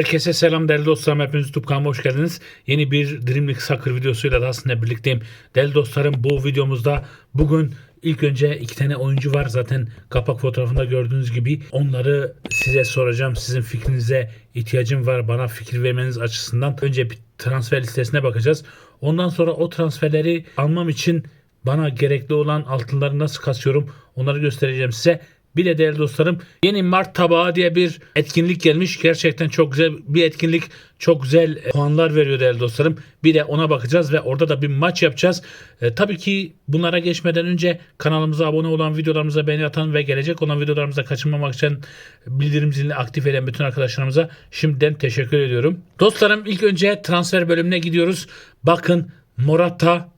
Herkese selam değerli dostlarım. Hepiniz YouTube kanalıma hoş geldiniz. Yeni bir Dreamlik Soccer videosuyla da sizinle birlikteyim. Değerli dostlarım bu videomuzda bugün ilk önce iki tane oyuncu var. Zaten kapak fotoğrafında gördüğünüz gibi onları size soracağım. Sizin fikrinize ihtiyacım var. Bana fikir vermeniz açısından. Önce bir transfer listesine bakacağız. Ondan sonra o transferleri almam için bana gerekli olan altınları nasıl kasıyorum onları göstereceğim size. Bir de değerli dostlarım yeni Mart tabağı diye bir etkinlik gelmiş. Gerçekten çok güzel bir etkinlik. Çok güzel e, puanlar veriyor değerli dostlarım. Bir de ona bakacağız ve orada da bir maç yapacağız. E, tabii ki bunlara geçmeden önce kanalımıza abone olan videolarımıza beğeni atan ve gelecek olan videolarımıza kaçırmamak için bildirim zilini aktif eden bütün arkadaşlarımıza şimdiden teşekkür ediyorum. Dostlarım ilk önce transfer bölümüne gidiyoruz. Bakın Morata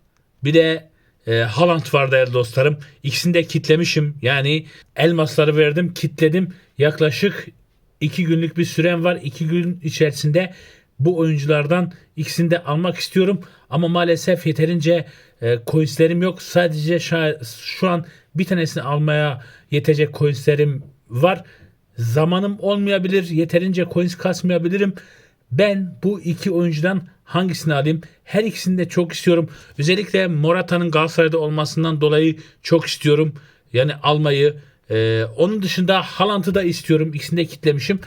bir de e, Haaland var değerli dostlarım. İkisini de kitlemişim. Yani elmasları verdim, kitledim. Yaklaşık 2 günlük bir sürem var. 2 gün içerisinde bu oyunculardan ikisini de almak istiyorum. Ama maalesef yeterince e, coinslerim yok. Sadece şu, an bir tanesini almaya yetecek coinslerim var. Zamanım olmayabilir. Yeterince coins kasmayabilirim. Ben bu iki oyuncudan hangisini alayım? Her ikisini de çok istiyorum. Özellikle Morata'nın Galatasaray'da olmasından dolayı çok istiyorum. Yani almayı. Ee, onun dışında Haaland'ı da istiyorum. İkisini de kitlemişim.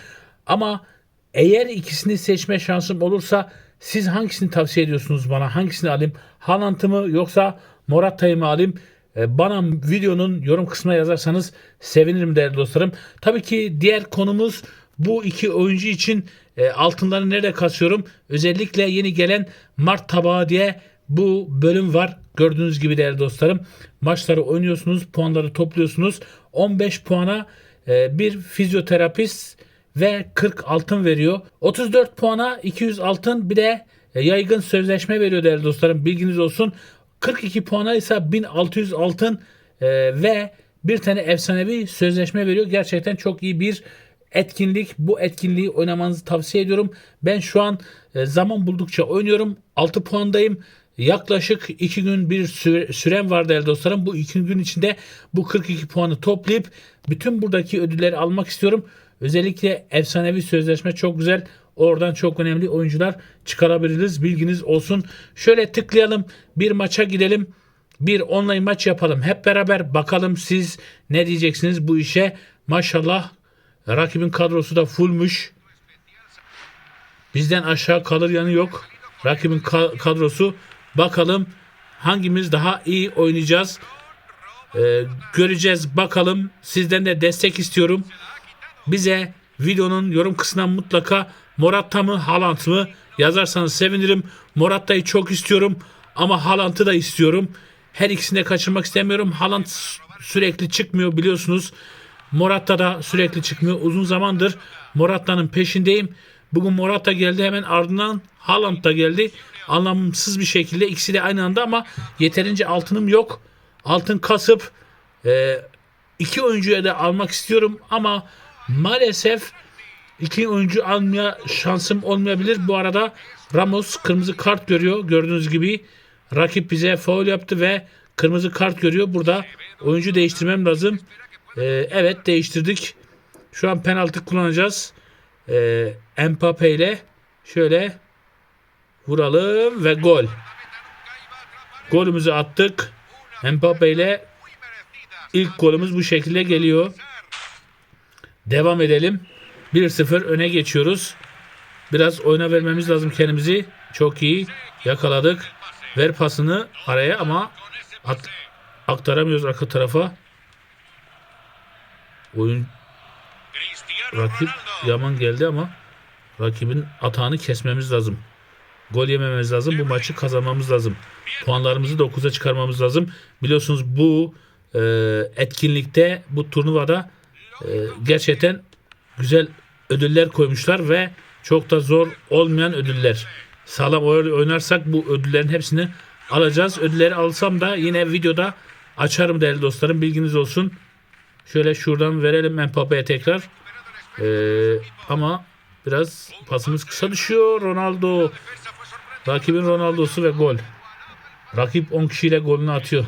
Ama eğer ikisini seçme şansım olursa siz hangisini tavsiye ediyorsunuz bana? Hangisini alayım? Haaland'ı mı yoksa Morata'yı mı alayım? Ee, Bana videonun yorum kısmına yazarsanız sevinirim değerli dostlarım. Tabii ki diğer konumuz bu iki oyuncu için e, altınları nerede kasıyorum? Özellikle yeni gelen Mart tabağı diye bu bölüm var. Gördüğünüz gibi değerli dostlarım. Maçları oynuyorsunuz, puanları topluyorsunuz. 15 puana e, bir fizyoterapist ve 40 altın veriyor. 34 puana 200 altın bir de e, yaygın sözleşme veriyor değerli dostlarım. Bilginiz olsun. 42 puana ise 1600 altın e, ve bir tane efsanevi sözleşme veriyor. Gerçekten çok iyi bir etkinlik. Bu etkinliği oynamanızı tavsiye ediyorum. Ben şu an e, zaman buldukça oynuyorum. 6 puandayım. Yaklaşık 2 gün bir süre, sürem var değerli dostlarım. Bu 2 gün içinde bu 42 puanı toplayıp bütün buradaki ödülleri almak istiyorum. Özellikle efsanevi sözleşme çok güzel. Oradan çok önemli oyuncular çıkarabiliriz. Bilginiz olsun. Şöyle tıklayalım. Bir maça gidelim. Bir online maç yapalım. Hep beraber bakalım siz ne diyeceksiniz bu işe. Maşallah rakibin kadrosu da fullmuş. Bizden aşağı kalır yanı yok. Rakibin ka- kadrosu. Bakalım hangimiz daha iyi oynayacağız. Ee, göreceğiz bakalım. Sizden de destek istiyorum. Bize videonun yorum kısmına mutlaka Morata mı Haaland mı yazarsanız sevinirim. Morata'yı çok istiyorum ama Haaland'ı da istiyorum. Her ikisini de kaçırmak istemiyorum. Haaland sü- sürekli çıkmıyor biliyorsunuz. Morata da sürekli çıkmıyor. Uzun zamandır Morata'nın peşindeyim. Bugün Morata geldi hemen ardından Haaland da geldi. Anlamsız bir şekilde ikisi de aynı anda ama yeterince altınım yok. Altın kasıp e, iki oyuncuya da almak istiyorum ama maalesef iki oyuncu almaya şansım olmayabilir. Bu arada Ramos kırmızı kart görüyor. Gördüğünüz gibi rakip bize faul yaptı ve kırmızı kart görüyor. Burada oyuncu değiştirmem lazım. Ee, evet değiştirdik. Şu an penaltı kullanacağız. Ee, Mbappe ile şöyle vuralım ve gol. Golümüzü attık. Mbappe ile ilk golümüz bu şekilde geliyor. Devam edelim. 1-0 öne geçiyoruz. Biraz oyuna vermemiz lazım kendimizi. Çok iyi. Yakaladık. Ver pasını araya ama aktaramıyoruz arka tarafa. Oyun rakip Yaman geldi ama rakibin atağını kesmemiz lazım. Gol yemememiz lazım. Bu maçı kazanmamız lazım. Puanlarımızı 9'a çıkarmamız lazım. Biliyorsunuz bu e, etkinlikte, bu turnuvada e, gerçekten güzel ödüller koymuşlar ve çok da zor olmayan ödüller. Sağlam oy- oynarsak bu ödüllerin hepsini alacağız. Ödülleri alsam da yine videoda açarım değerli dostlarım. Bilginiz olsun. Şöyle şuradan verelim Mbappe'ye tekrar. Ee, ama biraz pasımız kısa düşüyor. Ronaldo. Rakibin Ronaldo'su ve gol. Rakip 10 kişiyle golünü atıyor.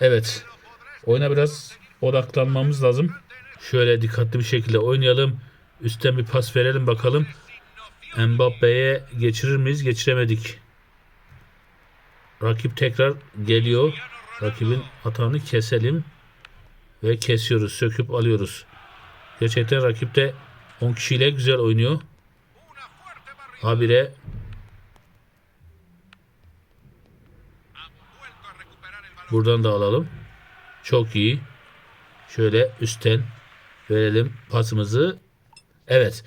Evet. Oyuna biraz odaklanmamız lazım. Şöyle dikkatli bir şekilde oynayalım. Üstten bir pas verelim bakalım. Mbappe'ye geçirir miyiz? Geçiremedik. Rakip tekrar geliyor. Rakibin atağını keselim. Ve kesiyoruz. Söküp alıyoruz. Gerçekten rakip de 10 kişiyle güzel oynuyor. Habire buradan da alalım. Çok iyi. Şöyle üstten verelim pasımızı. Evet.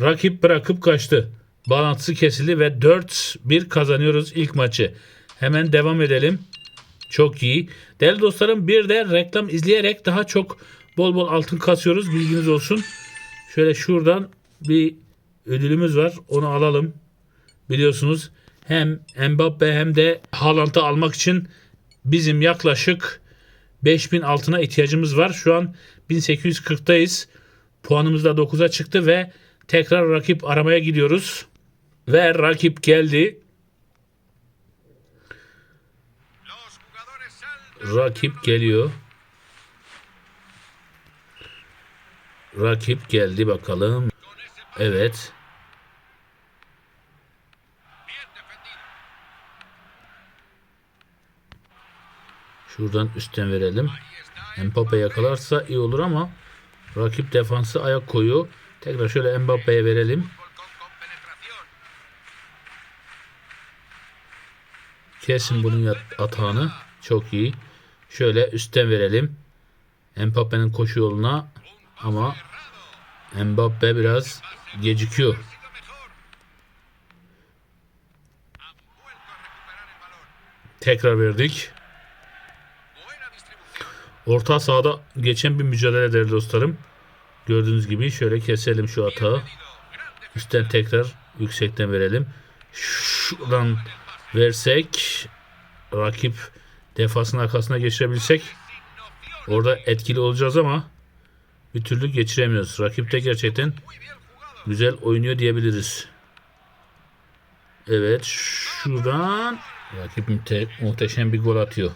Rakip bırakıp kaçtı. Bağlantısı kesildi ve 4-1 kazanıyoruz ilk maçı. Hemen devam edelim. Çok iyi. Değerli dostlarım bir de reklam izleyerek daha çok bol bol altın kasıyoruz. Bilginiz olsun. Şöyle şuradan bir ödülümüz var. Onu alalım. Biliyorsunuz hem Mbappe hem de Haaland'ı almak için bizim yaklaşık 5000 altına ihtiyacımız var. Şu an 1840'tayız. Puanımız da 9'a çıktı ve tekrar rakip aramaya gidiyoruz. Ve rakip geldi. Rakip geliyor. Rakip geldi bakalım. Evet. Şuradan üstten verelim. Mbappe yakalarsa iyi olur ama rakip defansı ayak koyuyor. Tekrar şöyle Mbappe'ye verelim. Kesin bunun atağını. Çok iyi. Şöyle üstten verelim. Mbappe'nin koşu yoluna ama Mbappe biraz gecikiyor. Tekrar verdik. Orta sahada geçen bir mücadele değerli dostlarım. Gördüğünüz gibi şöyle keselim şu atağı. Grande Üstten tekrar yüksekten verelim. Şuradan versek rakip defasının arkasına geçirebilsek orada etkili olacağız ama bir türlü geçiremiyoruz. Rakip de gerçekten güzel oynuyor diyebiliriz. Evet şuradan rakip müte- muhteşem bir gol atıyor.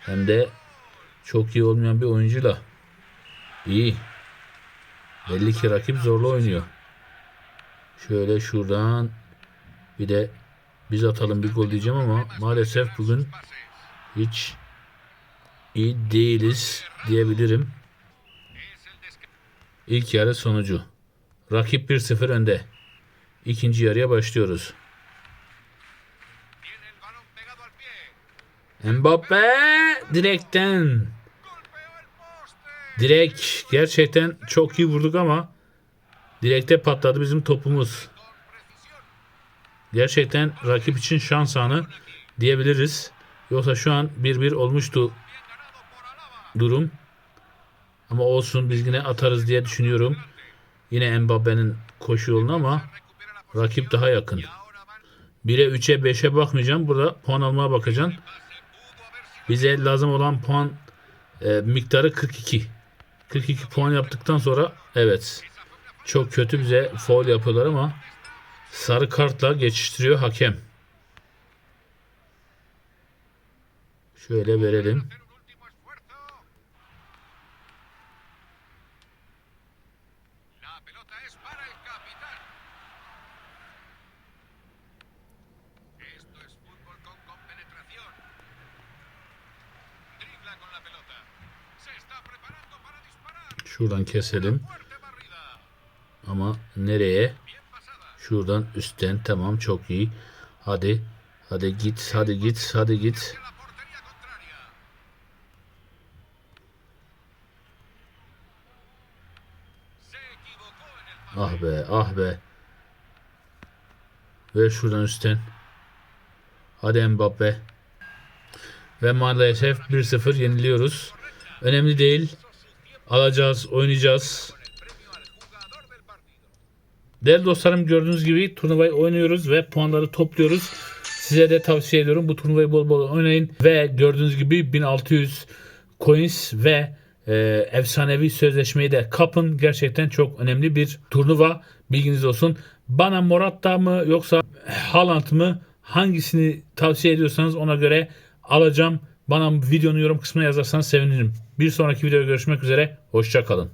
Hem de çok iyi olmayan bir oyuncuyla. İyi. Belli ki rakip zorlu oynuyor. Şöyle şuradan bir de biz atalım bir gol diyeceğim ama maalesef bugün hiç iyi değiliz diyebilirim. İlk yarı sonucu. Rakip 1-0 önde. İkinci yarıya başlıyoruz. Mbappe direkten. Direk gerçekten çok iyi vurduk ama direkte patladı bizim topumuz. Gerçekten rakip için şans anı diyebiliriz. Yoksa şu an 1-1 olmuştu durum. Ama olsun biz yine atarız diye düşünüyorum. Yine Mbappe'nin koşu yoluna ama rakip daha yakın. Y ahora van. 1'e 3'e 5'e bakmayacağım. Burada puan almaya bakacağım. Bize lazım olan puan e, miktarı 42. 42 puan yaptıktan sonra evet çok kötü bize foul yapıyorlar ama sarı kartla geçiştiriyor hakem. Şöyle verelim. Şuradan keselim. Ama nereye? Şuradan üstten tamam çok iyi. Hadi. Hadi git. Hadi git. Hadi git. Ah be ah be. Ver şuradan üstten. Hadi Mbappe. Ve maalesef 1-0 yeniliyoruz. Önemli değil. Alacağız, oynayacağız. Değerli dostlarım gördüğünüz gibi turnuvayı oynuyoruz ve puanları topluyoruz. Size de tavsiye ediyorum bu turnuvayı bol bol oynayın. Ve gördüğünüz gibi 1600 coins ve e, efsanevi sözleşmeyi de kapın. Gerçekten çok önemli bir turnuva. Bilginiz olsun. Bana Morata mı yoksa Haaland mı hangisini tavsiye ediyorsanız ona göre alacağım. Bana videonun yorum kısmına yazarsanız sevinirim. Bir sonraki videoda görüşmek üzere. Hoşçakalın.